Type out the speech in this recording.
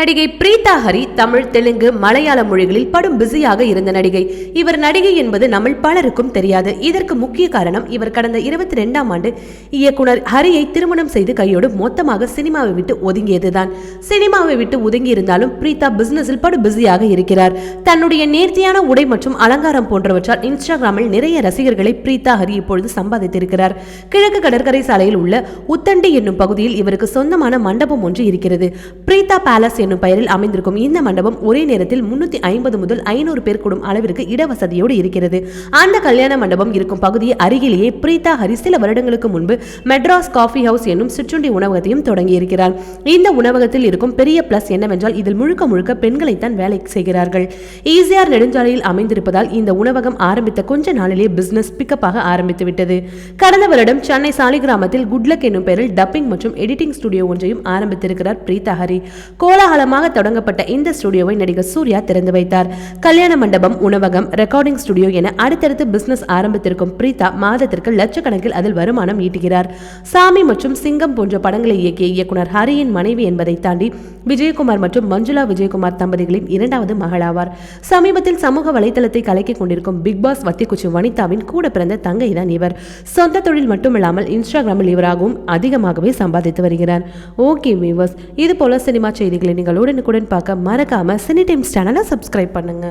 நடிகை பிரீதா ஹரி தமிழ் தெலுங்கு மலையாள மொழிகளில் படும் பிஸியாக இருந்த நடிகை. இவர் நடிகை என்பது நம்ம பலருக்கும் தெரியாது. இதற்கு முக்கிய காரணம் இவர் கடந்த இருபத்தி ரெண்டாம் ஆண்டு இயக்குனர் ஹரியை திருமணம் செய்து கையோடு மொத்தமாக சினிமாவை விட்டு ஒதுங்கியதுதான். சினிமாவை விட்டு ஒதுங்கி இருந்தாலும் பிரீதா பிசினஸில் படு பிஸியாக இருக்கிறார். தன்னுடைய நேர்த்தியான உடை மற்றும் அலங்காரம் போன்றவற்றால் இன்ஸ்டாகிராமில் நிறைய ரசிகர்களை பிரீதா ஹரி இப்பொழுது சம்பாதித்திருக்கிறார். கிழக்கு கடற்கரை சாலையில் உள்ள உத்தண்டி என்னும் பகுதியில் இவருக்கு சொந்தமான மண்டபம் ஒன்று இருக்கிறது. பிரீதா பேலஸ் என்னும் பெயரில் அமைந்திருக்கும் இந்த மண்டபம் ஒரே நேரத்தில் முன்னூத்தி ஐம்பது முதல் ஐநூறு பேர் கூடும் அளவிற்கு இடவசதியோடு இருக்கிறது. அந்த கல்யாண மண்டபம் இருக்கும் பகுதியை அருகிலேயே பிரீதா ஹரி சில வருடங்களுக்கு முன்பு மெட்ராஸ் காஃபி ஹவுஸ் என்னும் சிற்றுண்டி உணவகத்தையும் தொடங்கியிருக்கிறார் இந்த உணவகத்தில் இருக்கும் பெரிய பிளஸ் என்னவென்றால் இதில் முழுக்க முழுக்க பெண்களைத்தான் வேலை செய்கிறார்கள். ஈசிஆர் நெடுஞ்சாலையில் அமைந்திருப்பதால் இந்த உணவகம் ஆரம்பித்த கொஞ்ச நாளிலேயே பிசினஸ் பிக்கப்பாக ஆரம்பித்து விட்டது. கடந்த வருடம் சென்னை சாலிகிராமத்தில் குட்லக் என்னும் பெயரில் டப்பிங் மற்றும் எடிட்டிங் ஸ்டுடியோ ஒன்றையும் ஆரம்பித்திருக்கிறார் பிரீதா ஹரி. காலமாக தொடங்கப்பட்ட இந்த ஸ்டுடியோவை நடிகர் சூர்யா திறந்து வைத்தார். கல்யாண மண்டபம் உணவகம் ரெக்கார்டிங் ஸ்டுடியோ என அடுத்தடுத்து பிசினஸ் ஆரம்பித்திருக்கும் பிரீதா மாதத்திற்கு லட்சக்கணக்கில் அதில் வருமானம் ஈட்டுகிறார். சாமி மற்றும் சிங்கம் போன்ற படங்களை இயக்கிய இயக்குனர் ஹரியின் மனைவி என்பதை தாண்டி விஜயகுமார் மற்றும் மஞ்சுளா விஜயகுமார் தம்பதிகளின் இரண்டாவது மகளாவார். சமீபத்தில் சமூக வலைதளத்தை கலக்கிக் கொண்டிருக்கும் பிக் பாஸ் வத்திக்குச்சி வனிதாவின் கூட பிறந்த தங்கை தான் இவர். சொந்த தொழில் மட்டுமில்லாமல் இன்ஸ்டாகிராமில் இவராகவும் அதிகமாகவே சம்பாதித்து வருகிறார். ஓகே வீவர்ஸ் இது போல சினிமா செய்திகளை நீங்கள் உடனுக்குடன் பார்க்க மறக்காம சினி டைம்ஸ் சேனலை சப்ஸ்கிரைப் பண்ணுங்க.